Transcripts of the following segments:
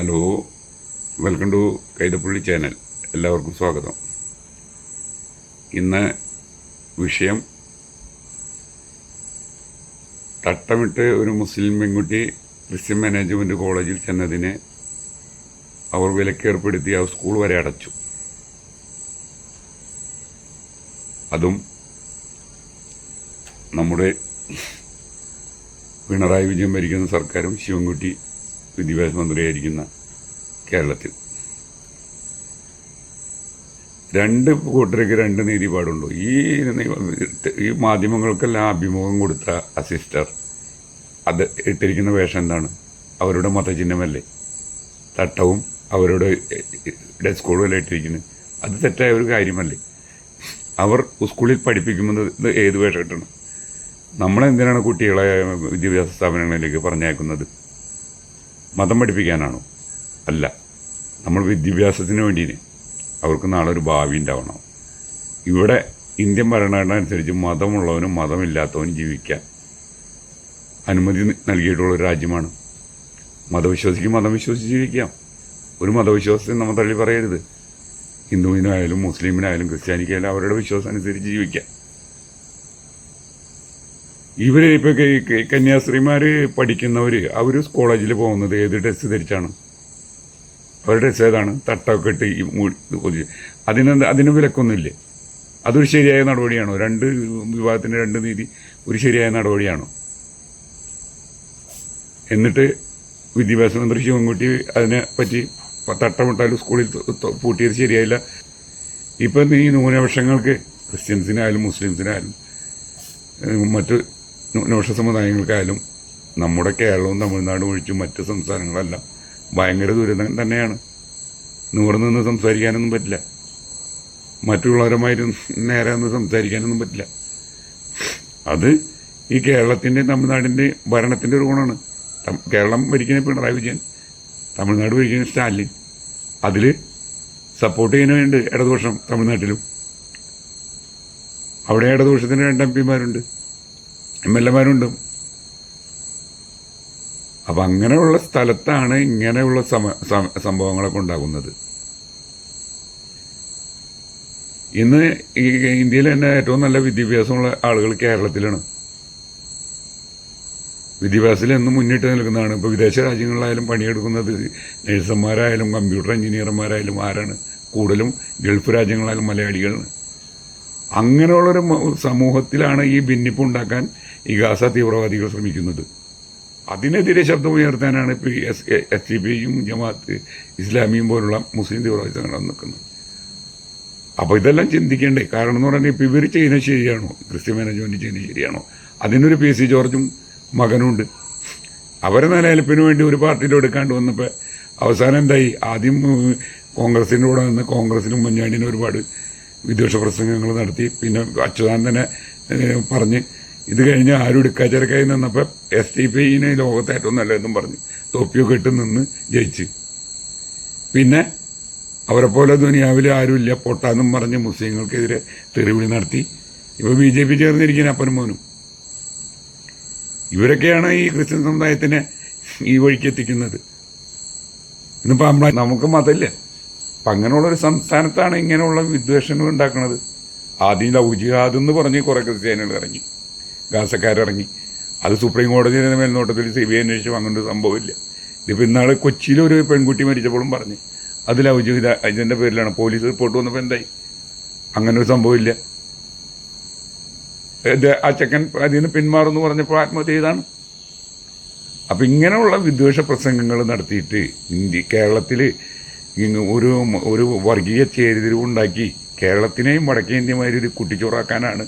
Hello welcome to Kaithapally channel. എല്ലാവർക്കും സ്വാഗതം. ഇന്ന് വിഷയം തട്ടമിട്ട് ഒരു മുസ്ലിം പെൺകുട്ടി ക്രിസ്ത്യൻ മാനേജ്മെന്റ് കോളേജിൽ ചെന്നതിന് അവർ വിലക്കേർപ്പെടുത്തി ആ സ്കൂൾ വരെ അടച്ചു. അതും നമ്മുടെ പിണറായി വിജയൻ ഭരിക്കുന്ന സർക്കാരും ശിവൻകുട്ടി വിദ്യാഭ്യാസ മന്ത്രിയായിരിക്കുന്ന കേരളത്തിൽ. രണ്ട് കൂട്ടർക്ക് രണ്ട് നീതിപാടുണ്ടോ ഈ ഈ മാധ്യമങ്ങൾക്കെല്ലാം അഭിമുഖം കൊടുത്ത അസിസ്റ്റർ സിസ്റ്റർ അത് ഇട്ടിരിക്കുന്ന വേഷം എന്താണ്? അവരുടെ മതചിഹ്നമല്ലേ? തട്ടവും അവരുടെ ഡെസ്കോളും എല്ലാം ഇട്ടിരിക്കുന്നത്. അത് തെറ്റായ ഒരു കാര്യമല്ലേ? അവർ സ്കൂളിൽ പഠിപ്പിക്കുന്നത് ഏത് വേഷം ഇട്ടണം? നമ്മളെന്തിനാണ് കുട്ടികളെ വിദ്യാഭ്യാസ സ്ഥാപനങ്ങളിലേക്ക് പറഞ്ഞയക്കുന്നത്? മതം പഠിപ്പിക്കാനാണോ? അല്ല. നമ്മൾ വിദ്യാഭ്യാസത്തിന് വേണ്ടിയിന് അവർക്ക് നാളെ ഒരു ഭാവി ഉണ്ടാവണം. ഇവിടെ ഇന്ത്യൻ ഭരണഘടന അനുസരിച്ച് മതമുള്ളവനും മതമില്ലാത്തവനും ജീവിക്കാൻ അനുമതി നൽകിയിട്ടുള്ള ഒരു രാജ്യമാണ്. മതവിശ്വാസിക്ക് മതം വിശ്വസിച്ച് ജീവിക്കാം. ഒരു മതവിശ്വാസത്തെ നമ്മൾ തള്ളി പറയരുത്. ഹിന്ദുവിനായാലും മുസ്ലിമിനായാലും ക്രിസ്ത്യാനിക്കായാലും അവരുടെ വിശ്വാസം അനുസരിച്ച് ജീവിക്കാം. ഇവർ ഇപ്പൊ കന്യാസ്ത്രീമാർ പഠിക്കുന്നവര് അവർ കോളേജിൽ പോകുന്നത് ഏത് ഡ്രസ്സ് ധരിച്ചാണ്? അവരുടെ ഡ്രസ്സ് ഏതാണ്? തട്ടൊക്കെ ഇട്ട് മൂ- അതിന് അതിന് വിലക്കൊന്നുമില്ലേ? അതൊരു ശരിയായ നടപടിയാണോ? രണ്ട് വിഭാഗത്തിന്റെ രണ്ട് നീതി ഒരു ശരിയായ നടപടിയാണോ? എന്നിട്ട് വിദ്യാഭ്യാസ മന്ത്രി ശിവൻകുട്ടി അതിനെ പറ്റി തട്ടമിട്ടാലും സ്കൂളിൽ പൂട്ടിയത് ശരിയായില്ല. ഇപ്പം ഈ ന്യൂനപക്ഷങ്ങൾക്ക് ക്രിസ്ത്യൻസിനായാലും മുസ്ലിംസിനായാലും മറ്റ് ന്യൂനപക്ഷ സമുദായങ്ങൾക്കായാലും നമ്മുടെ കേരളവും തമിഴ്നാടും ഒഴിച്ച് മറ്റ് സംസ്ഥാനങ്ങളെല്ലാം. ഭയങ്കര ദുരിതം തന്നെയാണ്. നൂറ് നിന്ന് സംസാരിക്കാനൊന്നും പറ്റില്ല. മറ്റുള്ളവരുമായിട്ട് നേരെ നിന്ന് സംസാരിക്കാനൊന്നും പറ്റില്ല. അത് ഈ കേരളത്തിന്റെ തമിഴ്നാടിന്റെ ഭരണത്തിന്റെ ഒരു ഗുണമാണ്. കേരളം ഭരിക്കുന്ന പിണറായി വിജയൻ തമിഴ്നാട് ഭരിക്കുന്ന സ്റ്റാലിൻ അതിൽ സപ്പോർട്ട് ചെയ്യാനുണ്ട് ഇടതുപക്ഷം തമിഴ്നാട്ടിലും. അവിടെ ഇടതുപക്ഷത്തിന് രണ്ട് എം പിമാരുണ്ട്. എം എൽ എമാരുണ്ട്. അപ്പം അങ്ങനെയുള്ള സ്ഥലത്താണ് ഇങ്ങനെയുള്ള സമ സംഭവങ്ങളൊക്കെ ഉണ്ടാകുന്നത്. ഇന്ന് ഈ ഇന്ത്യയിൽ തന്നെ ഏറ്റവും നല്ല വിദ്യാഭ്യാസമുള്ള ആളുകൾ കേരളത്തിലാണ്. വിദ്യാഭ്യാസത്തിൽ എന്നും മുന്നിട്ട് നിൽക്കുന്നതാണ്. ഇപ്പോൾ വിദേശ രാജ്യങ്ങളിലായാലും പണിയെടുക്കുന്നത് നഴ്സന്മാരായാലും കമ്പ്യൂട്ടർ എഞ്ചിനീയർമാരായാലും ആരാണ്? കൂടുതലും ഗൾഫ് രാജ്യങ്ങളായാലും മലയാളികളാണ്. അങ്ങനെയുള്ളൊരു സമൂഹത്തിലാണ് ഈ ഭിന്നിപ്പ് ഉണ്ടാക്കാൻ ഈ ഗാസ തീവ്രവാദികൾ ശ്രമിക്കുന്നത്. അതിനെതിരെ ശബ്ദമുയർത്താനാണ് ഇപ്പോൾ എസ് എസ് ടി പിയും ജമാഅത്ത് ഇസ്ലാമിയും പോലുള്ള മുസ്ലിം തീവ്രവാദി സംഘടന നിൽക്കുന്നത്. അപ്പോൾ ഇതെല്ലാം ചിന്തിക്കേണ്ടേ? കാരണം എന്ന് പറഞ്ഞാൽ ഇപ്പോൾ ഇവർ ചെയ്യുന്നത് ശരിയാണോ? ക്രിസ്ത്യൻ മാനേജ്മെന്റ് ചെയ്യുന്നത് ശരിയാണോ? അതിനൊരു പി സി ജോർജും മകനുണ്ട്. അവരെ നിലനിൽപ്പിന് വേണ്ടി ഒരു പാർട്ടിയിൽ എടുക്കാണ്ട് വന്നപ്പോൾ അവസാനം എന്തായി? ആദ്യം കോൺഗ്രസിന്റെ കൂടെ നിന്ന് കോൺഗ്രസിനും ഉമ്മൻചാണ്ടിനും ഒരുപാട് വിദ്വേഷ പ്രസംഗങ്ങൾ നടത്തി. പിന്നെ അച്യുതാനന്ദനെ പറഞ്ഞ് ഇത് കഴിഞ്ഞ് ആരും എടുക്കാച്ചരക്കായി നിന്നപ്പോൾ എസ് ടി പിനെ ലോകത്തെ ഏറ്റവും നല്ലതെന്നും പറഞ്ഞ് തൊപ്പിയൊക്കെ ഇട്ട് നിന്ന് ജയിച്ച്. പിന്നെ അവരെ പോലെ ദുനിയാവിൽ ആരുമില്ല പൊട്ടാന്നും പറഞ്ഞ് മുസ്ലിങ്ങൾക്കെതിരെ തെറിവിളി നടത്തി. ഇപ്പോൾ ബി ജെ പി ചേർന്നിരിക്കുന്ന അപ്പനും മോനും. ഇവരൊക്കെയാണ് ഈ ക്രിസ്ത്യൻ സമുദായത്തിനെ ഈ വഴിക്ക് എത്തിക്കുന്നത്. ഇന്നിപ്പോൾ നമ്മളെ നമുക്ക് മതമില്ല. അപ്പം അങ്ങനെയുള്ളൊരു സംസ്ഥാനത്താണ് ഇങ്ങനെയുള്ള വിദ്വേഷങ്ങൾ ഉണ്ടാക്കുന്നത് ആദ്യം ലവ് ജിഹാദ് എന്ന് പറഞ്ഞ് കുറേ ക്രിസ്ത്യാനികൾ ഇറങ്ങി. ഗാസക്കാരിറങ്ങി. അത് സുപ്രീം കോടതിയുടെ മേൽനോട്ടത്തിൽ സി ബി ഐ അന്വേഷിച്ചു. അങ്ങനെ ഒരു സംഭവമില്ല. ഇതിപ്പോൾ ഇന്നാളെ കൊച്ചിയിൽ ഒരു പെൺകുട്ടി മരിച്ചപ്പോഴും പറഞ്ഞ് അത് ലവ് ജിഹാദ് പേരിലാണ്. പോലീസ് റിപ്പോർട്ട് വന്നപ്പോൾ എന്തായി? അങ്ങനെ ഒരു സംഭവമില്ല ആ ചെക്കൻ അതിൽ നിന്ന് പിന്മാറുമെന്ന് പറഞ്ഞപ്പോൾ ആത്മഹത്യ ചെയ്താണ്. അപ്പം ഇങ്ങനെയുള്ള വിദ്വേഷ പ്രസംഗങ്ങൾ നടത്തിയിട്ട് ഇന്ത്യ കേരളത്തിൽ ഒരു ഒരു വർഗീയ ചേരിതിരിവുണ്ടാക്കി കേരളത്തിനെയും വടക്കേ ഇന്ത്യമാരി ഒരു കുട്ടിച്ചോറാക്കാനാണ്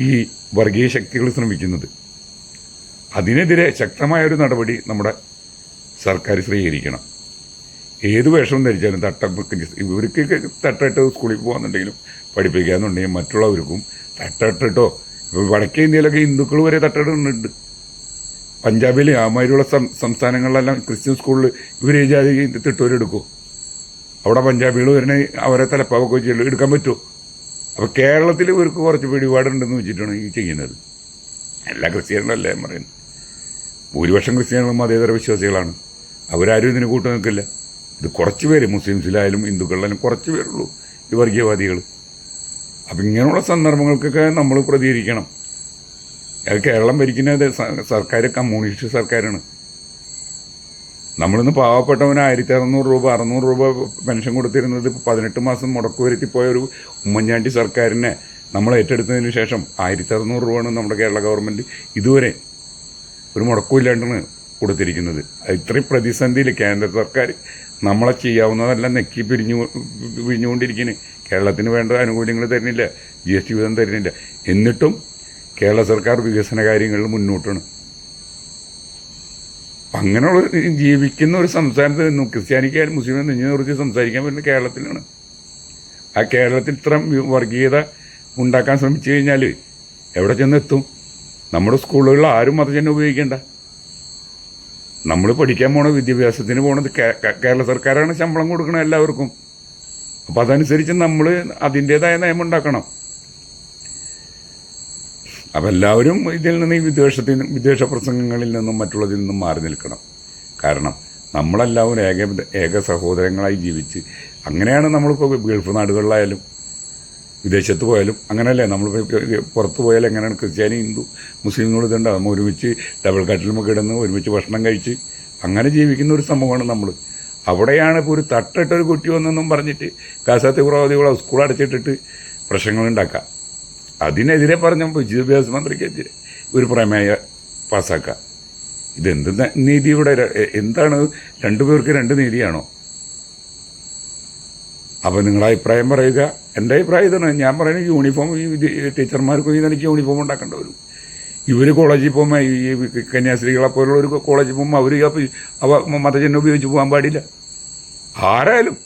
ഈ വർഗീയ ശക്തികൾ ശ്രമിക്കുന്നത്. അതിനെതിരെ ശക്തമായൊരു നടപടി നമ്മുടെ സർക്കാർ സ്വീകരിക്കണം. ഏത് വേഷം ധരിച്ചാലും തട്ട ഇവർക്ക് തട്ടിട്ട് സ്കൂളിൽ പോകാന്നുണ്ടെങ്കിലും പഠിപ്പിക്കാന്നുണ്ടെങ്കിൽ മറ്റുള്ളവർക്കും തട്ടിട്ടോ ഇപ്പോൾ വടക്കേ ഇന്ത്യയിലൊക്കെ ഹിന്ദുക്കൾ വരെ തട്ടിടുന്നുണ്ട് പഞ്ചാബിൽ ആ സം- സംസ്ഥാനങ്ങളിലെല്ലാം ക്രിസ്ത്യൻ സ്കൂളിൽ ഇവർ ഈ ജാതി തിട്ടൂരെടുക്കുമോ അവിടെ പഞ്ചാബികൾ അവരെ തലപ്പാവൊക്കെ വെച്ച് എടുക്കാൻ പറ്റുമോ? അപ്പോൾ കേരളത്തിൽ ഇവർക്ക് കുറച്ച് പിടിപാടുണ്ടെന്ന് വെച്ചിട്ടാണ് ഈ ചെയ്യുന്നത്. എല്ലാ ക്രിസ്ത്യാനികളല്ല ഞാൻ പറയുന്നത്? ഭൂരിപക്ഷം ക്രിസ്ത്യാനികളും മതേതര വിശ്വാസികളാണ്. അവരാരും ഇതിന് കൂട്ടു നിൽക്കില്ല. ഇത് കുറച്ച് പേര് മുസ്ലിംസിലായാലും ഹിന്ദുക്കളിലായാലും കുറച്ച് പേരുള്ളൂ ഈ വർഗീയവാദികൾ. അപ്പം ഇങ്ങനെയുള്ള സന്ദർഭങ്ങൾക്കൊക്കെ നമ്മൾ പ്രതികരിക്കണം. അത് കേരളം ഭരിക്കുന്നത് സർക്കാർ കമ്മ്യൂണിസ്റ്റ് സർക്കാരാണ്. നമ്മളിന്ന് പാവപ്പെട്ടവന് ആയിരത്തി അറുന്നൂറ് രൂപ അറുന്നൂറ് രൂപ പെൻഷൻ കൊടുത്തിരുന്നത് പതിനെട്ട് മാസം മുടക്കു വരുത്തി പോയ ഒരു ഉമ്മൻചാണ്ടി സർക്കാരിനെ നമ്മൾ ഏറ്റെടുത്തതിന് ശേഷം ആയിരത്തി അറുന്നൂറ് രൂപയാണ് നമ്മുടെ കേരള ഗവൺമെന്റ് ഇതുവരെ ഒരു മുടക്കമില്ലാണ്ടാണ് കൊടുത്തിരിക്കുന്നത്. ഇത്രയും പ്രതിസന്ധിയിൽ കേന്ദ്ര സർക്കാർ നമ്മളെ ചെയ്യാവുന്നതെല്ലാം നെക്കി പിരിഞ്ഞു പിരിഞ്ഞുകൊണ്ടിരിക്കുന്നു കേരളത്തിന് വേണ്ട ആനുകൂല്യങ്ങൾ തരുന്നില്ല ജി എസ് ടി വിധം തരുന്നില്ല. എന്നിട്ടും കേരള സർക്കാർ വികസന കാര്യങ്ങളിൽ മുന്നോട്ടാണ്. അങ്ങനെയുള്ള ജീവിക്കുന്ന ഒരു സംസ്ഥാനത്ത് നിന്നും ക്രിസ്ത്യാനിക്കായാലും മുസ്ലിം നെഞ്ഞു കുറിച്ച് സംസാരിക്കാൻ പറ്റുന്ന കേരളത്തിലാണ്. ആ കേരളത്തിൽ ഇത്രയും വർഗീയത ഉണ്ടാക്കാൻ ശ്രമിച്ചു കഴിഞ്ഞാൽ എവിടെ ചെന്നെത്തും? നമ്മുടെ സ്കൂളുകളിൽ ആരും മതജനം ഉപയോഗിക്കേണ്ട. നമ്മൾ പഠിക്കാൻ പോണ വിദ്യാഭ്യാസത്തിന് കേ- കേരള സർക്കാരാണ് ശമ്പളം കൊടുക്കണം എല്ലാവർക്കും. അപ്പോൾ അതനുസരിച്ച് നമ്മൾ അതിന്റേതായ നയം ഉണ്ടാക്കണം. അപ്പം എല്ലാവരും ഇതിൽ നിന്ന് ഈ വിദ്വേഷത്തിന് വിദ്വേഷ പ്രസംഗങ്ങളിൽ നിന്നും മറ്റുള്ളതിൽ നിന്നും മാറി നിൽക്കണം. കാരണം നമ്മളെല്ലാവരും ഏക ഏക സഹോദരങ്ങളായി ജീവിച്ച് അങ്ങനെയാണ് നമ്മളിപ്പോൾ ഗൾഫ് നാടുകളിലായാലും വിദേശത്ത് പോയാലും അങ്ങനെയല്ലേ? നമ്മൾ പുറത്ത് പോയാൽ എങ്ങനെയാണ്? ക്രിസ്ത്യാനി ഹിന്ദു മുസ്ലിങ്ങൾ ഇതുണ്ട്. നമ്മൾ ഒരുമിച്ച് ഡബിൾ കട്ടിലും കിടന്ന് ഒരുമിച്ച് ഭക്ഷണം കഴിച്ച് അങ്ങനെ ജീവിക്കുന്ന ഒരു സമൂഹമാണ് നമ്മൾ അവിടെയാണ് ഇപ്പോൾ ഒരു തട്ടിട്ടൊരു കുട്ടി വന്നെന്നും പറഞ്ഞിട്ട് കാസാത്തി പ്രവാദികളോ സ്കൂൾ അടച്ചിട്ടിട്ട് പ്രശ്നങ്ങൾ ഉണ്ടാക്കുക. അതിനെതിരെ പറഞ്ഞപ്പോൾ വിദ്യാഭ്യാസ മന്ത്രിക്കെതിരെ ഒരു പ്രമേയ പാസ്സാക്കുക ഇതെന്ത് നീതിയുടെ എന്താണ്? രണ്ടുപേർക്ക് രണ്ട് നീതിയാണോ? അപ്പോൾ നിങ്ങളുടെ അഭിപ്രായം പറയുക. എന്റെ അഭിപ്രായം ഇതാണ്. ഞാൻ പറയുന്നത് യൂണിഫോം ഈ ടീച്ചർമാർക്കും ടീച്ചർമാർക്ക് യൂണിഫോം ഉണ്ടാക്കേണ്ടി വരും. ഇവർ കോളേജിൽ പോകുമ്പോൾ ഈ കന്യാസ്ത്രീകളെ പോലുള്ള ഒരു കോളേജിൽ പോകുമ്പോൾ അവർ അവ മതചിഹ്നം ഉപയോഗിച്ച് പോകാൻ പാടില്ല. ആരായാലും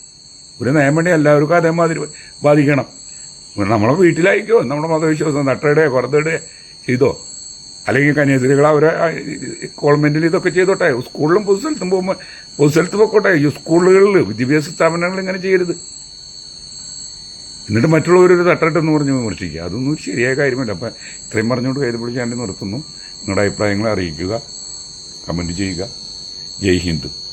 ഒരു നിയമം എല്ലാവർക്കും അതേമാതിരി ബാധിക്കണം. നമ്മളെ വീട്ടിലായിക്കോ നമ്മുടെ മതവിശ്വാസം നട്ടയുടെ പുറത്തയുടെ ചെയ്തോ? അല്ലെങ്കിൽ കന്യാസ്ത്രീകൾ അവരെ ഗവൺമെന്റിൽ ഇതൊക്കെ ചെയ്തോട്ടെ? സ്കൂളിലും പൊതുസ്ഥലത്തും പോകുമ്പോൾ പൊതുസ്ഥലത്ത് പൊക്കോട്ടെ? സ്കൂളുകളിൽ വിദ്യാഭ്യാസ സ്ഥാപനങ്ങളിൽ ഇങ്ങനെ ചെയ്യരുത്. എന്നിട്ട് മറ്റുള്ളവരൊരു തട്ടട്ടെന്ന് പറഞ്ഞ് വിമർശിക്കുക. അതൊന്നും ശരിയായ കാര്യമല്ല. അപ്പം ഇത്രയും പറഞ്ഞുകൊണ്ട് കയ്യിൽ പിടിച്ചാണ്ട് നിർത്തുന്നു. നിങ്ങളുടെ അഭിപ്രായങ്ങൾ അറിയിക്കുക. കമന്റ് ചെയ്യുക. ജയ് ഹിന്ദ്.